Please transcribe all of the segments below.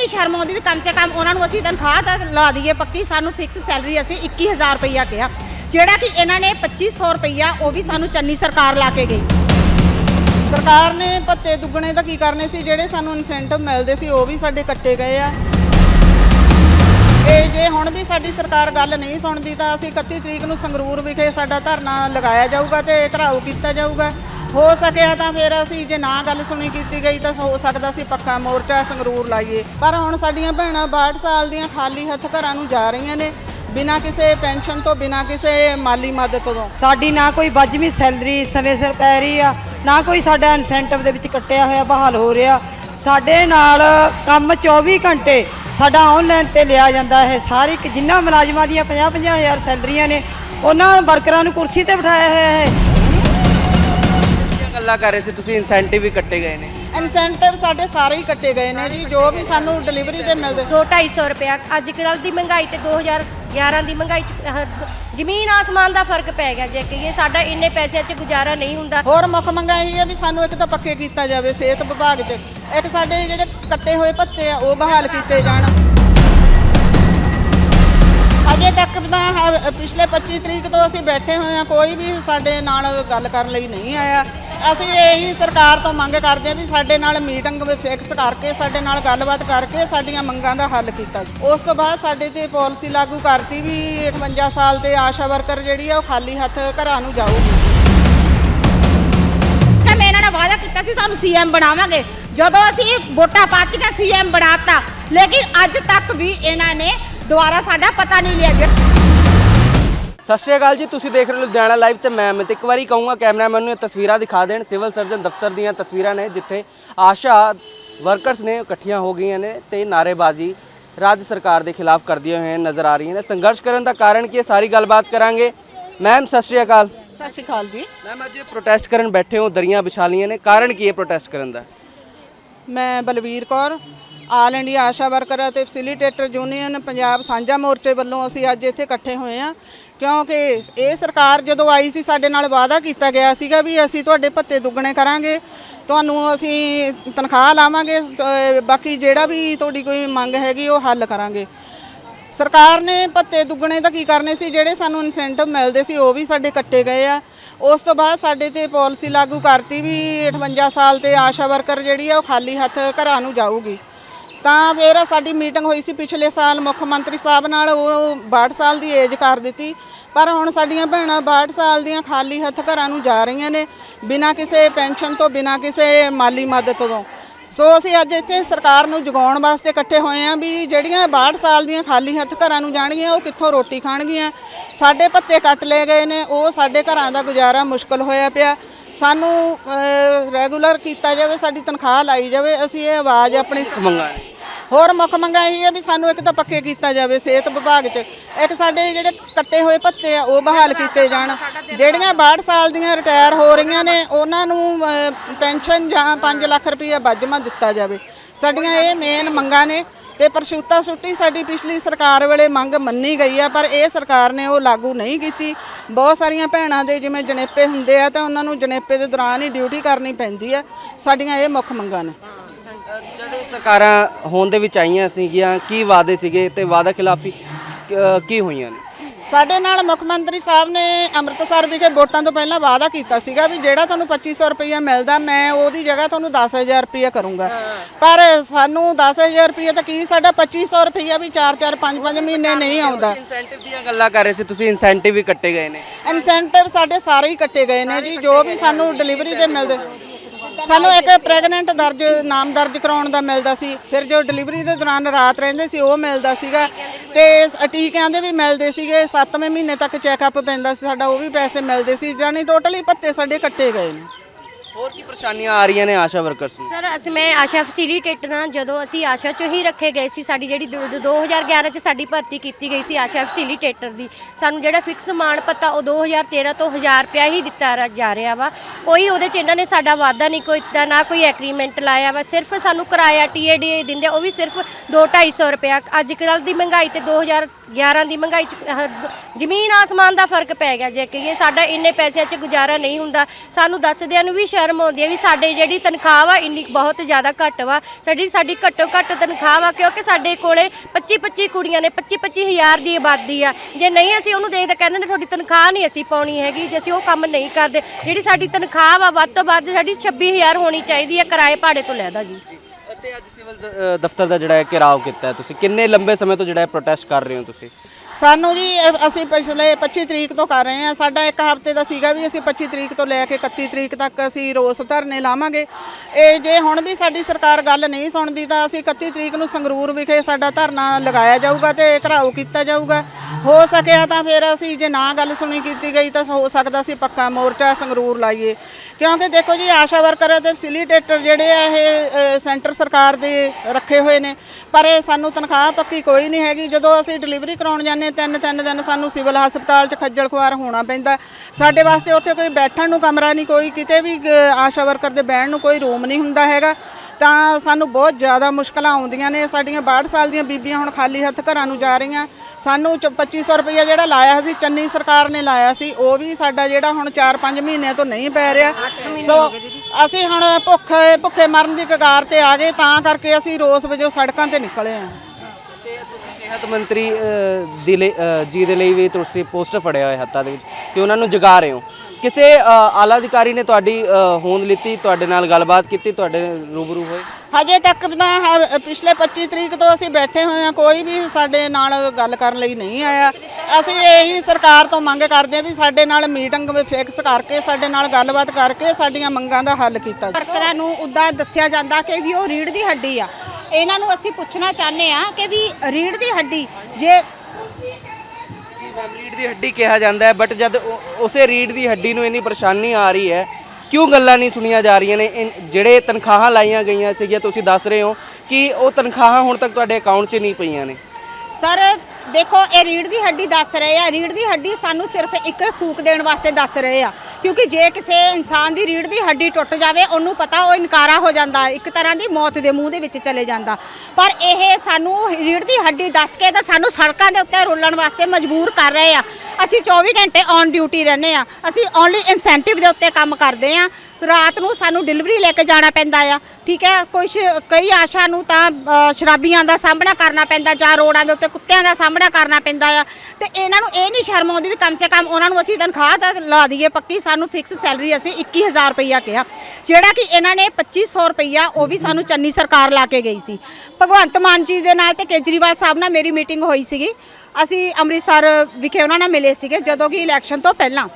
ਨਹੀਂ ਸ਼ਰਮ ਆਉਂਦੀ ਵੀ ਕਮ ਸੇ ਕਮ ਉਹਨਾਂ ਨੂੰ ਅਸੀਂ ਤਨਖਾਹ ਤਾਂ ਲਾ ਦਈਏ ਪੱਕੀ, ਸਾਨੂੰ ਫਿਕਸ ਸੈਲਰੀ ਅਸੀਂ 21000 ਰੁਪਈਆ ਕਿਹਾ। ਜਿਹੜਾ ਕਿ ਇਹਨਾਂ ਨੇ 2500 ਰੁਪਈਆ, ਉਹ ਵੀ ਸਾਨੂੰ ਚੰਨੀ ਸਰਕਾਰ ਲਾ ਕੇ ਗਈ। ਸਰਕਾਰ ਨੇ ਭੱਤੇ ਦੁੱਗਣੇ ਤਾਂ ਕੀ ਕਰਨੇ ਸੀ, ਜਿਹੜੇ ਸਾਨੂੰ ਇਨਸੈਂਟਿਵ ਮਿਲਦੇ ਸੀ, ਉਹ ਵੀ ਸਾਡੇ ਕੱਟੇ ਗਏ ਆ। ਤੇ ਜੇ ਹੁਣ ਵੀ ਸਾਡੀ ਸਰਕਾਰ ਗੱਲ ਨਹੀਂ ਸੁਣਦੀ, ਤਾਂ ਅਸੀਂ 31 ਤਰੀਕ ਨੂੰ ਸੰਗਰੂਰ ਵਿਖੇ ਸਾਡਾ ਧਰਨਾ ਲਗਾਇਆ ਜਾਊਗਾ ਤੇ ਘਰਾਓ ਕੀਤਾ ਜਾਊਗਾ। ਹੋ ਸਕਿਆ ਤਾਂ ਫਿਰ ਅਸੀਂ ਜੇ ਨਾ ਗੱਲ ਸੁਣੀ ਕੀਤੀ ਗਈ ਤਾਂ ਹੋ ਸਕਦਾ ਸੀ ਪੱਕਾ ਮੋਰਚਾ ਸੰਗਰੂਰ ਲਾਈਏ। ਪਰ ਹੁਣ ਸਾਡੀਆਂ ਭੈਣਾਂ 62 ਸਾਲ ਦੀਆਂ ਖਾਲੀ ਹੱਥ ਘਰਾਂ ਨੂੰ ਜਾ ਰਹੀਆਂ ਨੇ, ਬਿਨਾਂ ਕਿਸੇ ਪੈਨਸ਼ਨ ਤੋਂ, ਬਿਨਾਂ ਕਿਸੇ ਮਾਲੀ ਮਦਦ ਤੋਂ। ਸਾਡੀ ਨਾ ਕੋਈ ਵੱਜਵੀਂ ਸੈਲਰੀ ਸਮੇਂ ਸਿਰ ਪੈ ਰਹੀ ਆ, ਨਾ ਕੋਈ ਸਾਡਾ ਇਨਸੈਂਟਿਵ ਦੇ ਵਿੱਚ ਕੱਟਿਆ ਹੋਇਆ ਬਹਾਲ ਹੋ ਰਿਹਾ। ਸਾਡੇ ਨਾਲ ਕੰਮ 24 ਘੰਟੇ ਸਾਡਾ ਆਨਲਾਈਨ ਤੇ ਲਿਆ ਜਾਂਦਾ ਹੈ। ਸਾਰੇ ਇੱਕ ਜਿੰਨਾ ਮੁਲਾਜ਼ਮਾਂ ਦੀਆਂ 50 50 ਹਜ਼ਾਰ ਸੈਲਰੀਆਂ ਨੇ, ਉਹਨਾਂ ਵਰਕਰਾਂ ਨੂੰ ਕੁਰਸੀ ਤੇ ਬਿਠਾਇਆ ਹੋਇਆ ਹੈ। ਗੱਲਾਂ ਕਰ ਰਹੇ ਸੀ ਤੁਸੀਂ ਇਨਸੈਂਟਿਵ ਵੀ ਕੱਟੇ ਗਏ ਨੇ। ਇਨਸੈਂਟਿਵ ਸਾਡੇ ਸਾਰੇ ਹੀ ਕੱਟੇ ਗਏ ਨੇ ਜੀ ਜੋ ਵੀ ਸਾਨੂੰ ਡਿਲੀਵਰੀ ਤੇ ਮਿਲਦੇ। ਦੋ 250 ਰੁਪਇਆ ਅੱਜ ਕੱਲ੍ਹ ਦੀ ਮਹਿੰਗਾਈ ਤੇ 2011 ਦੀ ਮਹਿੰਗਾਈ ਚ ਅਹ, ਜ਼ਮੀਨ ਆਸਮਾਨ ਦਾ ਫ਼ਰਕ ਪੈ ਗਿਆ ਜੇ ਕਹੀਏ ਸਾਡਾ ਇੰਨੇ ਪੈਸਿਆਂ 'ਚ ਗੁਜ਼ਾਰਾ ਨਹੀਂ ਹੁੰਦਾ। ਹੋਰ ਮੁੱਖ ਮੰਗਾਂ ਇਹ ਹੈ ਵੀ ਸਾਨੂੰ ਇੱਕ ਤਾਂ ਪੱਕੇ ਕੀਤਾ ਜਾਵੇ ਸਿਹਤ ਵਿਭਾਗ 'ਚ ਇੱਕ ਸਾਡੇ ਜਿਹੜੇ ਕੱਟੇ ਹੋਏ ਭੱਤੇ ਆ ਉਹ ਬਹਾਲ ਕੀਤੇ ਜਾਣ। ਅਜੇ ਤੱਕ ਤਾਂ ਹ- ਪਿਛਲੇ 25 ਤਰੀਕ ਤੋਂ ਅਸੀਂ ਬੈਠੇ ਹੋਏ ਆ ਕੋਈ ਵੀ ਸਾਡੇ ਨਾਲ ਗੱਲ ਕਰਨ ਲਈ ਨਹੀਂ ਆਇਆ। ਅਸੀਂ ਇਹੀ ਸਰਕਾਰ ਤੋਂ ਮੰਗ ਕਰਦੇ ਹਾਂ ਵੀ ਸਾਡੇ ਨਾਲ ਮੀਟਿੰਗ ਫਿਕਸ ਕਰਕੇ, ਸਾਡੇ ਨਾਲ ਗੱਲਬਾਤ ਕਰਕੇ ਸਾਡੀਆਂ ਮੰਗਾਂ ਦਾ ਹੱਲ ਕੀਤਾ ਜਾਵੇ। ਉਸ ਤੋਂ ਬਾਅਦ ਸਾਡੇ ਤੇ ਪਾਲਿਸੀ ਲਾਗੂ ਕਰਤੀ ਵੀ 58 ਸਾਲ ਤੇ ਆਸ਼ਾ ਵਰਕਰ ਜਿਹੜੀ ਆ ਉਹ ਖਾਲੀ ਹੱਥ ਘਰਾਂ ਨੂੰ ਜਾਊਗੀ। ਕਿ ਮੈਂ ਇਹਨਾਂ ਨਾਲ ਵਾਅਦਾ ਕੀਤਾ ਸੀ, ਤੁਹਾਨੂੰ ਸੀਐਮ ਬਣਾਵਾਂਗੇ। ਜਦੋਂ ਅਸੀਂ ਵੋਟਾਂ ਪਾਤੀਆਂ ਸੀਐਮ ਬਣਾਤਾ, ਲੇਕਿਨ ਅੱਜ ਤੱਕ ਵੀ ਇਹਨਾਂ ਨੇ ਦੁਬਾਰਾ ਸਾਡਾ ਪਤਾ ਨਹੀਂ ਲਿਆ ਜੀ। ਸਤਿ ਸ਼੍ਰੀ ਅਕਾਲ ਜੀ ਤੁਸੀਂ ਦੇਖ ਰਹੇ ਹੋ ਲੁਧਿਆਣਾ ਲਾਈਵ ਤੇ ਮੈਂ ਅਮਿਤ। ਇੱਕ ਵਾਰੀ ਕਹੂੰਗਾ ਕੈਮਰਾਮੈਨ ਨੂੰ ਇਹ ਤਸਵੀਰਾਂ ਦਿਖਾ ਦੇਣ। ਸਿਵਲ ਸਰਜਨ ਦਫ਼ਤਰ ਦੀਆਂ ਤਸਵੀਰਾਂ ਨੇ ਜਿੱਥੇ ਆਸ਼ਾ ਵਰਕਰਸ ਨੇ ਇਕੱਠੀਆਂ ਹੋ ਗਈਆਂ ਨੇ ਤੇ ਨਾਰੇਬਾਜ਼ੀ ਰਾਜ ਸਰਕਾਰ ਦੇ ਖਿਲਾਫ ਕਰਦੀਆਂ ਹੋਈਆਂ ਨਜ਼ਰ ਆ ਰਹੀਆਂ ਨੇ। ਸੰਘਰਸ਼ ਕਰਨ ਦਾ ਕਾਰਨ ਕੀ ਹੈ? ਸਾਰੀ ਗੱਲਬਾਤ ਕਰਾਂਗੇ। ਮੈਮ ਸਤਿ ਸ਼੍ਰੀ ਅਕਾਲ। ਸਤਿ ਸ਼੍ਰੀ ਅਕਾਲ ਜੀ। ਮੈਮ ਅੱਜ ਪ੍ਰੋਟੈਸਟ ਕਰਨ ਬੈਠੇ ਹੋ ਦਰੀਆਂ ਵਿਛਾ ਲਈਆਂ ਨੇ। ਕਾਰਨ ਕੀ ਹੈ ਪ੍ਰੋਟੈਸਟ ਕਰਨ ਦਾ? ਮੈਂ Balvir Kaur all India ASHA worker ਅਤੇ ਫੈਸਿਲੀਟੇਟਰ ਯੂਨੀਅਨ ਪੰਜਾਬ ਸਾਂਝਾ ਮੋਰਚੇ ਵੱਲੋਂ ਅਸੀਂ ਅੱਜ ਇੱਥੇ ਇਕੱਠੇ ਹੋਏ ਹਾਂ। ਕਿਉਂਕਿ ਇਹ ਸਰਕਾਰ ਜਦੋਂ ਆਈ ਸੀ, ਸਾਡੇ ਨਾਲ ਵਾਅਦਾ ਕੀਤਾ ਗਿਆ ਸੀਗਾ ਵੀ ਅਸੀਂ ਤੁਹਾਡੇ ਭੱਤੇ ਦੁੱਗਣੇ ਕਰਾਂਗੇ, ਤੁਹਾਨੂੰ ਅਸੀਂ ਤਨਖਾਹ ਲਾਵਾਂਗੇ ਤ- ਬਾਕੀ ਜਿਹੜਾ ਵੀ ਤੁਹਾਡੀ ਕੋਈ ਮੰਗ ਹੈਗੀ ਉਹ ਹੱਲ ਕਰਾਂਗੇ। ਸਰਕਾਰ ਨੇ ਭੱਤੇ ਦੁੱਗਣੇ ਤਾਂ ਕੀ ਕਰਨੇ ਸੀ, ਜਿਹੜੇ ਸਾਨੂੰ ਇਨਸੈਂਟਿਵ ਮਿਲਦੇ ਸੀ, ਉਹ ਵੀ ਸਾਡੇ ਕੱਟੇ ਗਏ ਆ। ਉਸ ਤੋਂ ਬਾਅਦ ਸਾਡੇ ਤੇ ਪਾਲਿਸੀ ਲਾਗੂ ਕਰਤੀ ਵੀ 58 ਸਾਲ ਤੇ ਆਸ਼ਾ ਵਰਕਰ ਜਿਹੜੀ ਆ, ਉਹ ਖਾਲੀ ਹੱਥ ਘਰਾਂ ਨੂੰ ਜਾਊਗੀ। ਤਾਂ ਫਿਰ ਸਾਡੀ ਮੀਟਿੰਗ ਹੋਈ ਸੀ ਪਿਛਲੇ ਸਾਲ ਮੁੱਖ ਮੰਤਰੀ ਸਾਹਿਬ ਨਾਲ, ਉਹ 62 ਸਾਲ ਦੀ ਏਜ ਕਰ ਦਿੱਤੀ। ਪਰ ਹੁਣ ਸਾਡੀਆਂ ਭੈਣਾਂ 62 ਸਾਲ ਦੀਆਂ ਖਾਲੀ ਹੱਥ ਘਰਾਂ ਨੂੰ ਜਾ ਰਹੀਆਂ ਨੇ, ਬਿਨਾਂ ਕਿਸੇ ਪੈਨਸ਼ਨ ਤੋਂ, ਬਿਨਾਂ ਕਿਸੇ ਮਾਲੀ ਮਦਦ ਤੋਂ। ਸੋ ਅਸੀਂ ਅੱਜ ਇੱਥੇ ਸਰਕਾਰ ਨੂੰ ਜਗਾਉਣ ਵਾਸਤੇ ਇਕੱਠੇ ਹੋਏ ਆਂ ਵੀ ਜਿਹੜੀਆਂ 62 ਸਾਲ ਦੀਆਂ ਖਾਲੀ ਹੱਥ ਘਰਾਂ ਨੂੰ ਜਾਣਗੀਆਂ, ਉਹ ਕਿੱਥੋਂ ਰੋਟੀ ਖਾਣਗੀਆਂ। ਸਾਡੇ ਭੱਤੇ ਕੱਟ ਲਏ ਗਏ ਨੇ, ਉਹ ਸਾਡੇ ਘਰਾਂ ਦਾ ਗੁਜ਼ਾਰਾ ਮੁਸ਼ਕਲ ਹੋਇਆ ਪਿਆ। ਸਾਨੂੰ ਰੈਗੂਲਰ ਕੀਤਾ ਜਾਵੇ ਸਾਡੀ ਤਨਖਾਹ ਲਾਈ ਜਾਵੇ ਅਸੀਂ ਇਹ ਆਵਾਜ਼ ਆਪਣੀ ਮੰਗਾਂ ਹੋਰ ਮੁੱਖ ਮੰਗਾਂ ਇਹ ਹੈ ਵੀ ਸਾਨੂੰ ਇੱਕ ਤਾਂ ਪੱਕੇ ਕੀਤਾ ਜਾਵੇ ਸਿਹਤ ਵਿਭਾਗ 'ਚ। ਇੱਕ ਸਾਡੇ ਜਿਹੜੇ ਕੱਟੇ ਹੋਏ ਭੱਤੇ ਆ ਉਹ ਬਹਾਲ ਕੀਤੇ ਜਾਣ। ਜਿਹੜੀਆਂ 62 ਸਾਲ ਦੀਆਂ ਰਿਟਾਇਰ ਹੋ ਰਹੀਆਂ ਨੇ ਉਹਨਾਂ ਨੂੰ ਪੈਨਸ਼ਨ ਜਾਂ 5 ਲੱਖ ਰੁਪਏ ਵੱਜਮਾ ਦਿੱਤਾ ਜਾਵੇ। ਸਾਡੀਆਂ ਇਹ ਮੇਨ ਮੰਗਾਂ ਨੇ। ਤੇ ਪਰਸ਼ੂਤਾ ਸੁੱਟੀ ਸਾਡੀ ਪਿਛਲੀ ਸਰਕਾਰ ਵੇਲੇ ਮੰਗ ਮੰਨੀ ਗਈ ਆ ਪਰ ਇਹ ਸਰਕਾਰ ਨੇ ਉਹ ਲਾਗੂ ਨਹੀਂ ਕੀਤੀ। ਬਹੁਤ ਸਾਰੀਆਂ ਭੈਣਾਂ ਦੇ ਜਿਵੇਂ ਜਣੇਪੇ ਹੁੰਦੇ ਆ ਤਾਂ ਉਹਨਾਂ ਨੂੰ ਜਣੇਪੇ ਦੇ ਦੌਰਾਨ ਹੀ ਡਿਊਟੀ ਕਰਨੀ ਪੈਂਦੀ ਆ। ਸਾਡੀਆਂ ਇਹ ਮੁੱਖ ਮੰਗਾਂ ਨੇ। ਜਦੋਂ ਸਰਕਾਰਾਂ ਹੋਣ ਦੇ ਵਿੱਚ ਆਈਆਂ ਸੀਗੀਆਂ ਕੀ ਵਾਅਦੇ ਸੀਗੇ ਤੇ ਵਾਅਦਾ ਖਿਲਾਫੀ ਅ, ਕੀ ਹੋਈਆਂ ਨੇ? ਸਾਡੇ ਨਾਲ ਮੁੱਖ ਮੰਤਰੀ ਸਾਹਿਬ ਨੇ ਅੰਮ੍ਰਿਤਸਰ ਵਿਖੇ ਵੋਟਾਂ ਤੋਂ ਪਹਿਲਾਂ ਵਾਅਦਾ ਕੀਤਾ ਸੀਗਾ ਵੀ ਜਿਹੜਾ ਤੁਹਾਨੂੰ 2500 ਰੁਪਏ ਮਿਲਦਾ ਮੈਂ ਉਹਦੀ ਜਗ੍ਹਾ ਤੁਹਾਨੂੰ 10000 ਰੁਪਏ ਕਰੂੰਗਾ। ਪਰ ਸਾਨੂੰ 10000 ਰੁਪਏ ਤਾਂ ਕੀ ਸਾਡਾ 2500 ਰੁਪਏ ਵੀ 4-4 5-5 ਮਹੀਨੇ ਨਹੀਂ ਆਉਂਦਾ। ਇਨਸੈਂਟਿਵ ਦੀਆਂ ਗੱਲਾਂ ਕਰ ਰਹੇ ਸੀ ਤੁਸੀਂ ਇਨਸੈਂਟਿਵ ਵੀ ਕੱਟੇ ਗਏ ਨੇ। ਇਨਸੈਂਟਿਵ ਸਾਡੇ ਸਾਰੇ ਹੀ ਕੱਟੇ ਗਏ ਨੇ ਜੀ ਜੋ ਵੀ ਸਾਨੂੰ ਡਿਲੀਵਰੀ ਦੇ ਮਿਲਦੇ। ਸਾਨੂੰ ਇੱਕ ਪ੍ਰੈਗਨੈਂਟ ਦਰਜ ਨਾਮ ਦਰਜ ਕਰਾਉਣ ਦਾ ਮਿਲਦਾ ਸੀ ਫਿਰ ਜੋ ਡਿਲੀਵਰੀ ਦੇ ਦੌਰਾਨ ਰਾਤ ਰਹਿੰਦੇ ਸੀ ਉਹ ਮਿਲਦਾ ਸੀਗਾ। ਤੇ ਸ- ਟੀਕਿਆਂ ਦੇ ਵੀ ਮਿਲਦੇ ਸੀਗੇ 7ਵੇਂ ਮਹੀਨੇ ਤੱਕ ਚੈੱਕਅਪ ਪੈਂਦਾ ਸੀ, ਸਾਡਾ ਉਹ ਵੀ ਪੈਸੇ ਮਿਲਦੇ ਸੀ ਜਾਨੀ ਟੋਟਲੀ ਭੱਤੇ ਸਾਡੇ ਕੱਟੇ ਗਏ ਨੇ। ਹੋਰ ਕੀ ਪਰੇਸ਼ਾਨੀਆਂ ਆ ਰਹੀਆਂ ਨੇ ਆਸ਼ਾ ਵਰਕਰਸ ਨੂੰ? ਸਰ ਅਸੀਂ ਮੈਂ ਆਸ਼ਾ ਫੈਸਿਲੀਟੇਟਰ ਹਾਂ ਜਦੋਂ ਅਸੀਂ ਆਸ਼ਾ ਚੋਂ ਹੀ ਰੱਖੇ ਗਏ ਸੀ ਸਾਡੀ ਜਿਹੜੀ ਦੋ- ਦੋ- 2011 ਚ ਸਾਡੀ ਭਰਤੀ ਕੀਤੀ ਗਈ ਸੀ ਆਸ਼ਾ ਫੈਸਿਲੀਟੇਟਰ ਦੀ ਸਾਨੂੰ ਜਿਹੜਾ ਫਿਕਸ ਮਾਣ ਪੱਤਾ ਉਹ 2013 ਤੋਂ 1000 ਰੁਪਇਆ ਹੀ ਦਿੱਤਾ ਰ- ਜਾ ਰਿਹਾ ਵਾ। ਕੋਈ ਉਹਦੇ ਚ ਇਹਨਾਂ ਨੇ ਸਾਡਾ ਵਾਅਦਾ ਨਹੀਂ ਕੋਈ ਦਿੱਤਾ ਨਾ ਕੋਈ ਐਗਰੀਮੈਂਟ ਲਾਇਆ ਵਾ। ਸਿਰਫ ਸਾਨੂੰ ਕਿਰਾਇਆ ਟੀਏਡੀ ਦਿੰਦੇ ਆ, ਉਹ ਵੀ ਸਿਰਫ 2-250 ਰੁਪਇਆ। ਅੱਜ ਕੱਲ੍ਹ ਦੀ ਮਹਿੰਗਾਈ ਤੇ 2011 ਦੀ ਮਹਿੰਗਾਈ ਚ ਅਹ, ਜ਼ਮੀਨ ਆਸਮਾਨ ਦਾ ਫ਼ਰਕ ਪੈ ਗਿਆ ਜੇ ਕਹੀਏ ਸਾਡਾ ਇੰਨੇ ਪੈਸਿਆਂ 'ਚ ਗੁਜ਼ਾਰਾ ਨਹੀਂ ਹੁੰਦਾ। ਸਾਨੂੰ ਦੱਸਦਿਆਂ ਨੂੰ ਵੀ ਸ਼ਰਮ ਸ਼ਰਮ ਆਉਂਦੀ ਹੈ ਵੀ ਸਾਡੇ ਜਿਹੜੀ ਤਨਖਾਹ ਵਾ ਇੰਨੀ ਬਹੁਤ ਜ਼ਿਆਦਾ ਘੱਟ ਵਾ। ਸਾਡੀ ਸਾਡੀ ਘੱਟੋ ਘੱਟ ਤਨਖਾਹ ਵਾ ਕਿਉਂਕਿ ਸਾਡੇ ਕੋਲੇ 25 25 ਕੁੜੀਆਂ ਨੇ 25 25 ਹਜ਼ਾਰ ਦੀ ਆਬਾਦੀ ਆ। ਜੇ ਨਹੀਂ ਅਸੀਂ ਉਹਨੂੰ ਦੇਖਦੇ ਕਹਿੰਦੇ ਨੇ ਤੁਹਾਡੀ ਤਨਖਾਹ ਨਹੀਂ ਅਸੀਂ ਪਾਉਣੀ ਹੈਗੀ ਜੇ ਅਸੀਂ ਉਹ ਕੰਮ ਨਹੀਂ ਕਰਦੇ। ਜਿਹੜੀ ਸਾਡੀ ਤਨਖਾਹ ਵਾ ਵੱਧ ਤੋਂ ਵੱਧ ਸਾਡੀ 26000 ਹੋਣੀ ਚਾਹੀਦੀ ਹੈ ਕਿਰਾਏ ਭਾੜੇ ਤੋਂ ਲੈਦਾ ਜੀ। ਅਤੇ ਅੱਜ ਸਿਵਲ ਦ- ਅ, ਦਫ਼ਤਰ ਦਾ ਜਿਹੜਾ ਹੈ ਘਿਰਾਓ ਕੀਤਾ ਹੈ ਤੁਸੀਂ। ਕਿੰਨੇ ਲੰਬੇ ਸਮੇਂ ਤੋਂ ਜਿਹੜਾ ਹੈ ਪ੍ਰੋਟੈਸਟ ਕਰ ਰਹੇ ਹੋ ਤੁਸੀਂ? ਸਾਨੂੰ ਜੀ ਇਹ ਅਸੀਂ ਪਿਛਲੇ 25 ਤਰੀਕ ਤੋਂ ਕਰ ਰਹੇ ਹਾਂ। ਸਾਡਾ ਇੱਕ ਹਫ਼ਤੇ ਦਾ ਸੀਗਾ ਵੀ ਅਸੀਂ 25 ਤਰੀਕ ਤੋਂ ਲੈ ਕੇ 31 ਤਰੀਕ ਤੱਕ ਅਸੀਂ ਰੋਸ ਧਰਨੇ ਲਾਵਾਂਗੇ। ਇਹ ਜੇ ਹੁਣ ਵੀ ਸਾਡੀ ਸਰਕਾਰ ਗੱਲ ਨਹੀਂ ਸੁਣਦੀ ਤਾਂ ਅਸੀਂ 31 ਤਰੀਕ ਨੂੰ ਸੰਗਰੂਰ ਵਿਖੇ ਸਾਡਾ ਧਰਨਾ ਲਗਾਇਆ ਜਾਊਗਾ ਤੇ ਘਰਾਓ ਕੀਤਾ ਜਾਊਗਾ। ਹੋ ਸਕਿਆ ਤਾਂ ਫਿਰ ਅਸੀਂ ਜੇ ਨਾ ਗੱਲ ਸੁਣੀ ਕੀਤੀ ਗਈ ਤਾਂ ਹੋ ਸਕਦਾ ਸੀ ਪੱਕਾ ਮੋਰਚਾ ਸੰਗਰੂਰ ਲਾਈਏ। ਕਿਉਂਕਿ ਦੇਖੋ ਜੀ ਆਸ਼ਾ ਵਰਕਰ ਅਤੇ ਫੈਸਿਲੀਟੇਟਰ ਜਿਹੜੇ ਆ ਇਹ ਅ, ਸੈਂਟਰ ਸਰਕਾਰ ਦੇ ਰੱਖੇ ਹੋਏ ਨੇ। ਪਰ ਇਹ ਸਾਨੂੰ ਤਨਖਾਹ ਪੱਕੀ ਕੋਈ ਨਹੀਂ ਹੈਗੀ। ਜਦੋਂ ਅਸੀਂ ਡਿਲੀਵਰੀ ਕਰਾਉਣ ਜਾਂਦੇ ਤਿੰਨ ਤਿੰਨ ਦਿਨ ਸਾਨੂੰ ਸਿਵਲ ਹਸਪਤਾਲ 'ਚ ਖੱਜਲ ਖੁਆਰ ਹੋਣਾ ਪੈਂਦਾ ਸਾਡੇ ਵਾਸਤੇ ਉੱਥੇ ਕੋਈ ਬੈਠਣ ਨੂੰ ਕਮਰਾ ਨਹੀਂ ਕੋਈ ਕਿਤੇ ਵੀ ਆਸ਼ਾ ਵਰਕਰ ਦੇ ਬਹਿਣ ਨੂੰ ਕੋਈ ਰੂਮ ਨਹੀਂ ਹੁੰਦਾ ਹੈਗਾ। ਤਾਂ ਸਾਨੂੰ ਬਹੁਤ ਜ਼ਿਆਦਾ ਮੁਸ਼ਕਲਾਂ ਆਉਂਦੀਆਂ ਨੇ। ਸਾਡੀਆਂ 62 ਸਾਲ ਦੀਆਂ ਬੀਬੀਆਂ ਹੁਣ ਖਾਲੀ ਹੱਥ ਘਰਾਂ ਨੂੰ ਜਾ ਰਹੀਆਂ। ਸਾਨੂੰ ਚ- 2500 ਰੁਪਇਆ ਜਿਹੜਾ ਲਾਇਆ ਸੀ ਚੰਨੀ ਸਰਕਾਰ ਨੇ ਲਾਇਆ ਸੀ ਉਹ ਵੀ ਸਾਡਾ ਜਿਹੜਾ ਹੁਣ 4-5 ਮਹੀਨਿਆਂ ਤੋਂ ਨਹੀਂ ਪੈ ਰਿਹਾ। ਸੋ ਅਸੀਂ ਹੁਣ ਭੁੱਖ ਭੁੱਖੇ ਮਰਨ ਦੀ ਕਗਾਰ ਤੇ ਆ ਗਏ। ਤਾਂ ਕਰਕੇ ਅਸੀਂ ਰੋਸ ਵਜੋਂ ਸੜਕਾਂ ਤੇ ਨਿਕਲੇ ਆ ਸਿਹਤ ਮੰਤਰੀ ਅ, ਦੀ ਲਈ ਅ, ਜੀ ਦੇ ਲਈ ਵੀ ਤੁਸੀਂ ਪੋਸਟਰ ਫੜਿਆ ਹੋਇਆ ਹੱਥਾਂ ਦੇ ਵਿੱਚ ਕਿ ਉਹਨਾਂ ਨੂੰ ਜਗਾ ਰਹੇ ਹੋ। ਕਿਸੇ ਅ, ਆਲਾ ਅਧਿਕਾਰੀ ਨੇ ਤੁਹਾਡੀ ਅ, ਹੋਂਦ ਲਿੱਤੀ ਤੁਹਾਡੇ ਨਾਲ ਗੱਲਬਾਤ ਕੀਤੀ ਤੁਹਾਡੇ ਰੂਬਰੂ ਹੋਏ? ਹਜੇ ਤੱਕ ਤਾਂ ਹ- ਪਿਛਲੇ 25 ਤਰੀਕ ਤੋਂ ਅਸੀਂ ਬੈਠੇ ਹੋਏ ਆ ਕੋਈ ਵੀ ਸਾਡੇ ਨਾਲ ਗੱਲ ਕਰਨ ਲਈ ਨਹੀਂ ਆਇਆ। ਅਸੀਂ ਇਹੀ ਸਰਕਾਰ ਤੋਂ ਮੰਗ ਕਰਦੇ ਆ ਵੀ ਸਾਡੇ ਨਾਲ ਮੀਟਿੰਗ ਫਿਕਸ ਕਰਕੇ ਸਾਡੇ ਨਾਲ ਗੱਲਬਾਤ ਕਰਕੇ ਸਾਡੀਆਂ ਮੰਗਾਂ ਦਾ ਹੱਲ ਕੀਤਾ ਜਾਵੇ। ਵਰਕਰਾਂ ਨੂੰ ਉਦਾਂ ਦੱਸਿਆ ਜਾਂਦਾ ਕਿ ਵੀ ਉਹ ਰੀੜ ਦੀ ਹੱਡੀ ਆ। ਇਹਨਾਂ ਨੂੰ ਅਸੀਂ ਪੁੱਛਣਾ ਚਾਹੁੰਦੇ ਆ ਕਿ ਵੀ ਰੀੜ ਦੀ ਹੱਡੀ ਜੇ ਜੀ ਮੈਮ ਰੀੜ ਦੀ ਹੱਡੀ ਕਿਹਾ ਜਾਂਦਾ ਹੈ ਬਟ ਜਦ ਉਹ- ਉਸੇ ਰੀੜ ਦੀ ਹੱਡੀ ਨੂੰ ਇੰਨੀ ਪਰੇਸ਼ਾਨੀ ਆ ਰਹੀ ਹੈ ਕਿਉਂ ਗੱਲਾਂ ਨਹੀਂ ਸੁਣੀਆਂ ਜਾ ਰਹੀਆਂ ਨੇ? ਇਨ- ਜਿਹੜੇ ਤਨਖਾਹਾਂ ਲਾਈਆਂ ਗਈਆਂ ਸੀਗੀਆਂ ਤੁਸੀਂ ਦੱਸ ਰਹੇ ਹੋ ਕਿ ਉਹ ਤਨਖਾਹਾਂ ਹੁਣ ਤੱਕ ਤੁਹਾਡੇ ਅਕਾਊਂਟ 'ਚ ਨਹੀਂ ਪਈਆਂ ਨੇ। ਸਰ ਦੇਖੋ, ਇਹ ਰੀੜ ਦੀ ਹੱਡੀ ਦੱਸ ਰਹੇ ਆ। ਰੀੜ ਦੀ ਹੱਡੀ ਸਾਨੂੰ ਸਿਰਫ ਇੱਕ ਫੂਕ ਦੇਣ ਵਾਸਤੇ ਦੱਸ ਰਹੇ ਆ। ਕਿਉਂਕਿ ਜੇ ਕਿਸੇ ਇਨਸਾਨ ਦੀ ਰੀੜ ਦੀ ਹੱਡੀ ਟੁੱਟ ਜਾਵੇ, ਉਹਨੂੰ ਪਤਾ ਉਹ ਇਨਕਾਰਾ ਹੋ ਜਾਂਦਾ, ਇੱਕ ਤਰ੍ਹਾਂ ਦੀ ਮੌਤ ਦੇ ਮੂੰਹ ਦੇ ਵਿੱਚ ਚਲੇ ਜਾਂਦਾ। ਪਰ ਇਹ ਸਾਨੂੰ ਰੀੜ ਦੀ ਹੱਡੀ ਦੱਸ ਕੇ ਤਾਂ ਸਾਨੂੰ ਸੜਕਾਂ ਦੇ ਉੱਤੇ ਰੋਲਣ ਵਾਸਤੇ ਮਜਬੂਰ ਕਰ ਰਹੇ ਆ। ਅਸੀਂ 24 ਘੰਟੇ ਔਨ ਡਿਊਟੀ ਰਹਿੰਦੇ ਆ। ਅਸੀਂ ਓਨਲੀ ਇਨਸੈਂਟਿਵ ਦੇ ਉੱਤੇ ਕੰਮ ਕਰਦੇ ਆ। ਰਾਤ ਨੂੰ ਸਾਨੂੰ ਡਿਲੀਵਰੀ ਲੈ ਕੇ ਜਾਣਾ ਪੈਂਦਾ ਆ, ਠੀਕ ਹੈ? ਕੁਝ ਕਈ ਆਸ਼ਾ ਨੂੰ ਤਾਂ ਸ਼ਰਾਬੀਆਂ ਦਾ ਸਾਹਮਣਾ ਕਰਨਾ ਪੈਂਦਾ ਜਾਂ ਰੋਡਾਂ ਦੇ ਉੱਤੇ ਕੁੱਤਿਆਂ ਦਾ ਸਾਹਮਣਾ ਕਰਨਾ ਪੈਂਦਾ ਆ। ਤੇ ਇਹਨਾਂ ਨੂੰ ਇਹ ਨਹੀਂ ਸ਼ਰਮ ਆਉਂਦੀ ਵੀ ਕਮ ਸੇ ਕਮ ਉਹਨਾਂ ਨੂੰ ਅਸੀਂ ਤਨਖਾਹ ਤਾਂ ਲਾ ਦਈਏ, ਪੱਕੀ ਸਾਨੂੰ ਫਿਕਸ ਸੈਲਰੀ ਅਸੀਂ 21000 ਰੁਪਈਆ ਕਿਹਾ। ਜਿਹੜਾ ਕਿ ਇਹਨਾਂ ਨੇ 2500 ਰੁਪਈਆ, ਉਹ ਵੀ ਸਾਨੂੰ ਚੰਨੀ ਸਰਕਾਰ ਲਾ ਕੇ ਗਈ ਸੀ। ਭਗਵੰਤ ਮਾਨ ਜੀ ਦੇ ਨਾਲ ਤੇ ਕੇਜਰੀਵਾਲ ਸਾਹਿਬ ਨਾਲ ਮੇਰੀ ਮੀਟਿੰਗ ਹੋਈ ਸੀਗੀ। ਅਸੀਂ ਅੰਮ੍ਰਿਤਸਰ ਵਿਖੇ ਉਹਨਾਂ ਨਾਲ ਮਿਲੇ ਸੀਗੇ, ਜਦੋਂ ਕਿ ਇਲੈਕਸ਼ਨ ਤੋਂ ਪਹਿਲਾਂ।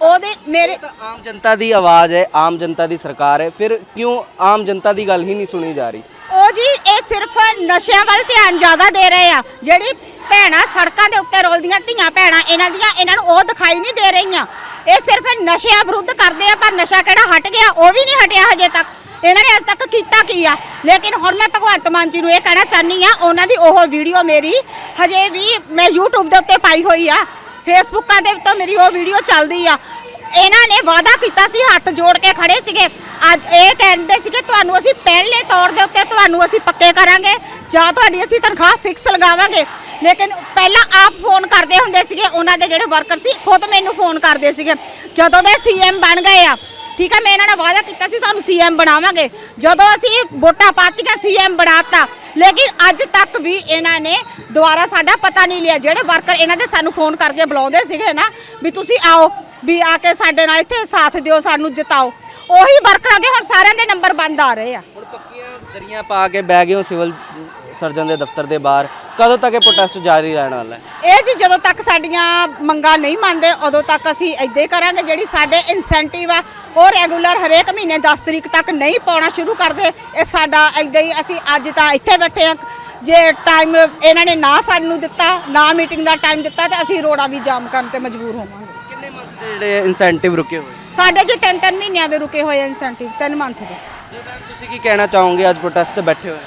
ਉਹਦੇ ਮੇਰੇ ਤਾਂ ਆਮ ਜਨਤਾ ਦੀ ਆਵਾਜ਼ ਹੈ ਆਮ ਜਨਤਾ ਦੀ ਸਰਕਾਰ ਹੈ। ਫਿਰ ਕਿਉਂ ਆਮ ਜਨਤਾ ਦੀ ਗੱਲ ਹੀ ਨਹੀਂ ਸੁਣੀ ਜਾ ਰਹੀ? ਉਹ ਜੀ ਇਹ ਸਿਰਫ ਨਸ਼ਿਆਂ ਵੱਲ ਧਿਆਨ ਜ਼ਿਆਦਾ ਦੇ ਰਹੇ ਆ। ਜਿਹੜੀ ਭੈਣਾਂ ਸੜਕਾਂ ਦੇ ਉੱਤੇ ਰੋਲਦੀਆਂ ਧੀਆਂ ਭੈਣਾਂ ਇਹਨਾਂ ਦੀਆਂ ਇਹਨਾਂ ਨੂੰ ਉਹ ਦਿਖਾਈ ਨਹੀਂ ਦੇ ਰਹੀਆਂ। ਇਹ ਸਿਰਫ ਨਸ਼ਿਆਂ ਵਿਰੁੱਧ ਕਰਦੇ ਆ ਪਰ ਨਸ਼ਾ ਕਿਹੜਾ ਹਟ ਗਿਆ? ਉਹ ਵੀ ਨਹੀਂ ਹਟਿਆ ਹਜੇ ਤੱਕ। ਇਹਨਾਂ ਨੇ ਅੱਜ ਤੱਕ ਕੀਤਾ ਕੀ ਆ? ਲੇਕਿਨ ਹੁਣ ਮੈਂ ਭਗਵੰਤ ਮਾਨ ਜੀ ਨੂੰ ਇਹ ਕਹਿਣਾ ਚਾਹਨੀ ਆ ਉਹਨਾਂ ਦੀ ਉਹ ਵੀਡੀਓ ਮੇਰੀ ਹਜੇ ਵੀ ਮੈਂ YouTube ਦੇ ਉੱਤੇ ਪਾਈ ਹੋਈ ਆ। ਫੇਸਬੁੱਕਾਂ ਦੇ ਉੱਤੇ ਮੇਰੀ ਉਹ ਵੀਡੀਓ ਚੱਲਦੀ ਆ। ਇਹਨਾਂ ਨੇ ਵਾਅਦਾ ਕੀਤਾ ਸੀ, ਹੱਥ ਜੋੜ ਕੇ ਖੜੇ ਸੀਗੇ। ਅੱਜ ਇਹ ਕਹਿੰਦੇ ਸੀਗੇ, ਤੁਹਾਨੂੰ ਅਸੀਂ ਪਹਿਲੇ ਤੌਰ ਦੇ ਉੱਤੇ ਤੁਹਾਨੂੰ ਅਸੀਂ ਪੱਕੇ ਕਰਾਂਗੇ, ਜਾਂ ਤੁਹਾਡੀ ਅਸੀਂ ਤਨਖਾਹ ਫਿਕਸ ਲਗਾਵਾਂਗੇ। ਲੇਕਿਨ ਪਹਿਲਾਂ ਆਪ ਫੋਨ ਕਰਦੇ ਹੁੰਦੇ ਸੀਗੇ, ਉਹਨਾਂ ਦੇ ਜਿਹੜੇ ਵਰਕਰ ਸੀ, ਖੁਦ ਮੈਨੂੰ ਫੋਨ ਕਰਦੇ ਸੀਗੇ। ਜਦੋਂ ਦੇ ਸੀਐਮ ਬਣ ਗਏ ਆ, ਠੀਕ ਹੈ ਮੈਂ ਇਹਨਾਂ ਨਾਲ ਵਾਅਦਾ ਕੀਤਾ ਸੀ, ਤੁਹਾਨੂੰ ਸੀਐਮ ਬਣਾਵਾਂਗੇ। ਜਦੋਂ ਅਸੀਂ ਵੋਟਾਂ ਪਾਤੀਆਂ ਸੀਐਮ ਬਣਾਤਾ ਲੇਕਿਨ ਅੱਜ ਤੱਕ ਵੀ ਇਹਨਾਂ ਨੇ ਦੁਬਾਰਾ ਸਾਡਾ ਪਤਾ ਨਹੀਂ ਲਿਆ। ਜਿਹੜੇ ਵਰਕਰ ਇਹਨਾਂ ਦੇ ਸਾਨੂੰ ਫੋਨ ਕਰਕੇ ਬੁਲਾਉਂਦੇ ਸੀਗੇ ਨਾ, ਵੀ ਤੁਸੀਂ ਆਓ, ਵੀ ਆ ਕੇ ਸਾਡੇ ਨਾਲ ਇੱਥੇ ਸਾਥ ਦਿਓ, ਸਾਨੂੰ ਜਿਤਾਓ। ਉਹੀ ਵਰਕਰਾਂ ਦੇ ਹੁਣ ਸਾਰਿਆਂ ਦੇ ਨੰਬਰ ਬੰਦ ਆ ਰਹੇ ਆ। ਹੁਣ ਪੱਕੀਆਂ ਦਰੀਆਂ ਪਾ ਕੇ ਬਹਿ ਗਏ ਹੋ ਸਿਵਲ ਸਰਜਨ ਦੇ ਦਫ਼ਤਰ ਦੇ ਬਾਹਰ। ਕਦੋਂ ਤੱਕ ਇਹ ਪ੍ਰੋਟੈਸਟ ਜਾਰੀ ਰਹਿਣ ਵਾਲਾ ਹੈ? ਇਹ ਜੀ ਜਦੋਂ ਤੱਕ ਸਾਡੀਆਂ ਮੰਗਾਂ ਨਹੀਂ ਮੰਨਦੇ ਉਦੋਂ ਤੱਕ ਅਸੀਂ ਇਦਾਂ ਹੀ ਕਰਾਂਗੇ ਜਿਹੜੀ ਸਾਡੇ ਇਨਸੈਂਟਿਵ ਆ ਉਹ ਰੈਗੂਲਰ ਹਰੇਕ ਮਹੀਨੇ 10 ਤਰੀਕ ਤੱਕ ਨਹੀਂ ਪਾਉਣਾ ਸ਼ੁਰੂ ਕਰਦੇ। ਇਹ ਸਾਡਾ ਇਦਾਂ ਹੀ ਅਸੀਂ ਅੱਜ ਤਾਂ ਇੱਥੇ ਬੈਠੇ ਆ ਜੇ ਟਾਈਮ ਇਹਨਾਂ ਨੇ ਨਾ ਸਾਨੂੰ ਦਿੱਤਾ ਨਾ ਮੀਟਿੰਗ ਦਾ ਟਾਈਮ ਦਿੱਤਾ ਤਾਂ ਅਸੀਂ ਰੋੜਾ ਵੀ ਜਾਮ ਕਰਨ ਤੇ ਮਜਬੂਰ ਹੋਵਾਂਗੇ। ਕਿੰਨੇ ਮੰਥ ਦੇ ਜਿਹੜੇ ਇਨਸੈਂਟਿਵ ਰੁਕੇ ਹੋਏ? ਸਾਡੇ ਜੀ ਤਿੰਨ ਤਿੰਨ ਮਹੀਨਿਆਂ ਦੇ ਰੁਕੇ ਹੋਏ ਇਨਸੈਂਟਿਵ ਤਿੰਨ ਮੰਥ ਦੇ। ਜੀ ਮੈਮ ਤੁਸੀਂ ਕੀ ਕਹਿਣਾ ਚਾਹੋਗੇ ਅੱਜ ਪ੍ਰੋਟੈਸਟ ਤੇ ਬੈਠੇ ਹੋਏ?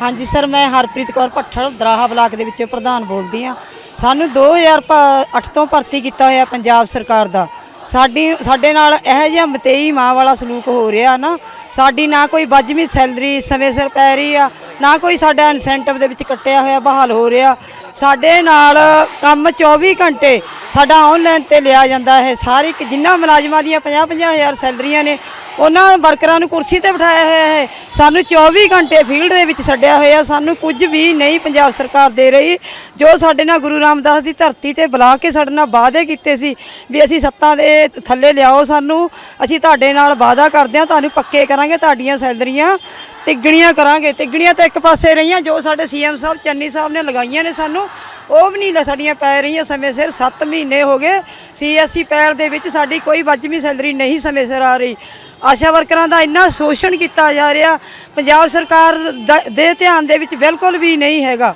ਹਾਂਜੀ ਸਰ, ਮੈਂ ਹਰਪ੍ਰੀਤ ਕੌਰ ਭੱਠਲ, ਦਰਾਹਾ ਬਲਾਕ ਦੇ ਵਿੱਚੋਂ ਪ੍ਰਧਾਨ ਬੋਲਦੀ ਆ ਸਾਨੂੰ 2008 ਤੋਂ ਭਰਤੀ ਕੀਤਾ ਹੋਇਆ ਪੰਜਾਬ ਸਰਕਾਰ ਦਾ। ਸਾਡੀ, ਸਾਡੇ ਨਾਲ ਇਹੋ ਜਿਹਾ ਮਤੇਈ ਮਾਂ ਵਾਲਾ ਸਲੂਕ ਹੋ ਰਿਹਾ ਨਾ, ਸਾਡੀ ਨਾ ਕੋਈ ਵੱਜਵੀਂ ਸੈਲਰੀ ਸਮੇਂ ਸਿਰ ਪੈ ਰਹੀ ਆ, ਨਾ ਕੋਈ ਸਾਡਾ ਇਨਸੈਂਟਿਵ ਦੇ ਵਿੱਚ ਕੱਟਿਆ ਹੋਇਆ ਬਹਾਲ ਹੋ ਰਿਹਾ। ਸਾਡੇ ਨਾਲ ਕੰਮ 24 ਘੰਟੇ ਸਾਡਾ ਆਨਲਾਈਨ ਤੇ ਲਿਆ ਜਾਂਦਾ ਹੈ ਸਾਰੇ ਕਿ ਜਿੰਨਾ ਮੁਲਾਜ਼ਮਾਂ ਦੀਆਂ 50 50 ਹਜ਼ਾਰ ਸੈਲਰੀਆਂ ਨੇ, ਉਹਨਾਂ ਵਰਕਰਾਂ ਨੂੰ ਕੁਰਸੀ ਤੇ ਬਿਠਾਇਆ ਹੋਇਆ ਹੈ ਸਾਨੂੰ 24 ਘੰਟੇ ਫੀਲਡ ਦੇ ਵਿੱਚ ਛੱਡਿਆ ਹੋਇਆ, ਸਾਨੂੰ ਕੁਝ ਵੀ ਨਹੀਂ ਪੰਜਾਬ ਸਰਕਾਰ ਦੇ ਰਹੀ। ਜੋ ਸਾਡੇ ਨਾਲ ਗੁਰੂ ਰਾਮਦਾਸ ਦੀ ਧਰਤੀ ਤੇ ਬੁਲਾ ਕੇ ਸਾਡੇ ਨਾਲ ਵਾਅਦੇ ਕੀਤੇ ਸੀ ਵੀ ਅਸੀਂ ਸੱਤਾਂ ਦੇ ਥੱਲੇ ਲਿਆਓ ਸਾਨੂੰ, ਅਸੀਂ ਤੁਹਾਡੇ ਨਾਲ ਵਾਅਦਾ ਕਰਦੇ ਹਾਂ, ਤੁਹਾਨੂੰ ਪੱਕੇ ਕਰਾਂਗੇ, ਤੁਹਾਡੀਆਂ ਸੈਲਰੀਆਂ ਤਿੱਗਣੀਆਂ ਕਰਾਂਗੇ। ਤਿੱਗਣੀਆਂ ਤਾਂ ਇੱਕ ਪਾਸੇ ਰਹੀਆਂ, ਜੋ ਸਾਡੇ ਸੀਐਮ ਸਾਹਿਬ, ਚੰਨੀ ਸਾਹਿਬ ਨੇ ਲਗਾਈਆਂ ਨੇ ਸਾਨੂੰ ਉਹ ਵੀ ਨਹੀਂ ਲੈ ਸਾਡੀਆਂ ਪੈ ਰਹੀਆਂ ਸਮੇਂ ਸਿਰ 7 ਮਹੀਨੇ ਹੋ ਗਏ। ਸੀਐਸਸੀ ਪੈਰ ਦੇ ਵਿੱਚ ਸਾਡੀ ਕੋਈ ਵੱਜਵੀਂ ਸੈਲਰੀ ਨਹੀਂ ਸਮੇਂ ਸਿਰ ਆ ਰਹੀ। ਆਸ਼ਾ ਵਰਕਰਾਂ ਦਾ ਇੰਨਾ ਸ਼ੋਸ਼ਣ ਕੀਤਾ ਜਾ ਰਿਹਾ ਪੰਜਾਬ ਸਰਕਾਰ ਦਾ- ਦੇ ਧਿਆਨ ਦੇ ਵਿੱਚ ਬਿਲਕੁਲ ਵੀ ਨਹੀਂ ਹੈਗਾ।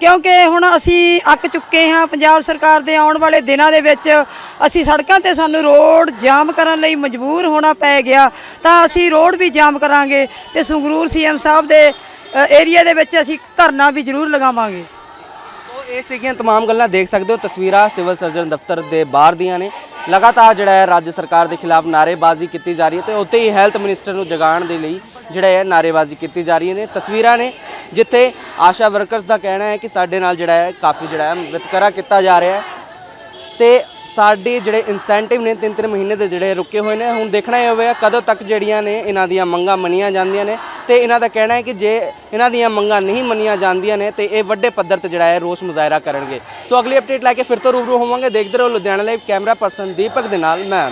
ਕਿਉਂਕਿ ਹੁਣ ਅਸੀਂ ਅੱਕ ਚੁੱਕੇ ਹਾਂ ਪੰਜਾਬ ਸਰਕਾਰ ਦੇ ਆਉਣ ਵਾਲੇ ਦਿਨਾਂ ਦੇ ਵਿੱਚ। ਅਸੀਂ ਸੜਕਾਂ ਤੇ ਸਾਨੂੰ ਰੋਡ ਜਾਮ ਕਰਨ ਲਈ ਮਜਬੂਰ ਹੋਣਾ ਪੈ ਗਿਆ। ਤਾਂ ਅਸੀਂ ਰੋਡ ਵੀ ਜਾਮ ਕਰਾਂਗੇ ਤੇ ਸੰਗਰੂਰ ਸੀਐਮ ਸਾਹਿਬ ਦੇ ਅ, ਏਰੀਆ ਦੇ ਵਿੱਚ ਅਸੀਂ ਧਰਨਾ ਵੀ ਜ਼ਰੂਰ ਲਗਾਵਾਂਗੇ। ਇਹ ਸੀਗੀਆਂ तमाम ਗੱਲਾਂ ਦੇਖ ਸਕਦੇ ਹੋ ਤਸਵੀਰਾਂ ਸਿਵਲ ਸਰਜਨ ਦਫ਼ਤਰ ਦੇ ਬਾਹਰ ਦੀਆਂ ਨੇ ਲਗਾਤਾਰ ਜਿਹੜਾ ਹੈ ਰਾਜ ਸਰਕਾਰ ਦੇ ਖਿਲਾਫ ਨਾਅਰੇਬਾਜ਼ੀ ਕੀਤੀ ਜਾ ਰਹੀ ਹੈ ਤੇ ਉੱਤੇ ਹੀ ਹੈਲਥ ਮਿਨਿਸਟਰ ਨੂੰ ਜਗਾਉਣ ਦੇ ਲਈ ਜਿਹੜਾ ਹੈ ਨਾਅਰੇਬਾਜ਼ੀ ਕੀਤੀ ਜਾ ਰਹੀ ਨੇ ਤਸਵੀਰਾਂ ਨੇ ਜਿੱਥੇ ਆਸ਼ਾ ਵਰਕਰਸ ਦਾ ਕਹਿਣਾ ਹੈ ਕਿ ਸਾਡੇ ਨਾਲ ਜਿਹੜਾ ਹੈ ਕਾਫੀ ਜਿਹੜਾ ਹੈ ਵਿਤਕਰਾ ਕੀਤਾ ਜਾ ਰਿਹਾ ਹੈ ਤੇ ਸਾਡੇ ਜਿਹੜੇ ਇਨਸੈਂਟਿਵ ਨੇ ਤਿੰਨ ਤਿੰਨ ਮਹੀਨੇ ਦੇ ਜਿਹੜੇ ਰੁਕੇ ਹੋਏ ਨੇ, ਹੁਣ ਦੇਖਣਾ ਇਹ ਹੋਵੇਗਾ ਕਦੋਂ ਤੱਕ ਜਿਹੜੀਆਂ ਨੇ ਇਹਨਾਂ ਦੀਆਂ ਮੰਗਾਂ ਮੰਨੀਆਂ ਜਾਂਦੀਆਂ ਨੇ ਤੇ ਇਹਨਾਂ ਦਾ ਕਹਿਣਾ ਹੈ ਕਿ ਜੇ ਇਹਨਾਂ ਦੀਆਂ ਮੰਗਾਂ ਨਹੀਂ ਮੰਨੀਆਂ ਜਾਂਦੀਆਂ ਨੇ ਤੇ ਇਹ ਵੱਡੇ ਪੱਧਰ ਤੇ ਜਿਹੜਾ ਹੈ ਰੋਸ ਮੁਜ਼ਾਹਰਾ ਕਰਨਗੇ। ਸੋ ਅਗਲੀ ਅਪਡੇਟ ਲੈ ਕੇ ਫਿਰ ਤੋਂ ਰੂਬਰੂ ਹੋਵਾਂਗੇ। ਦੇਖਦੇ ਰਹੋ Ludhiana live camera person Deepak ਦੇ ਨਾਲ, ਮੈਂ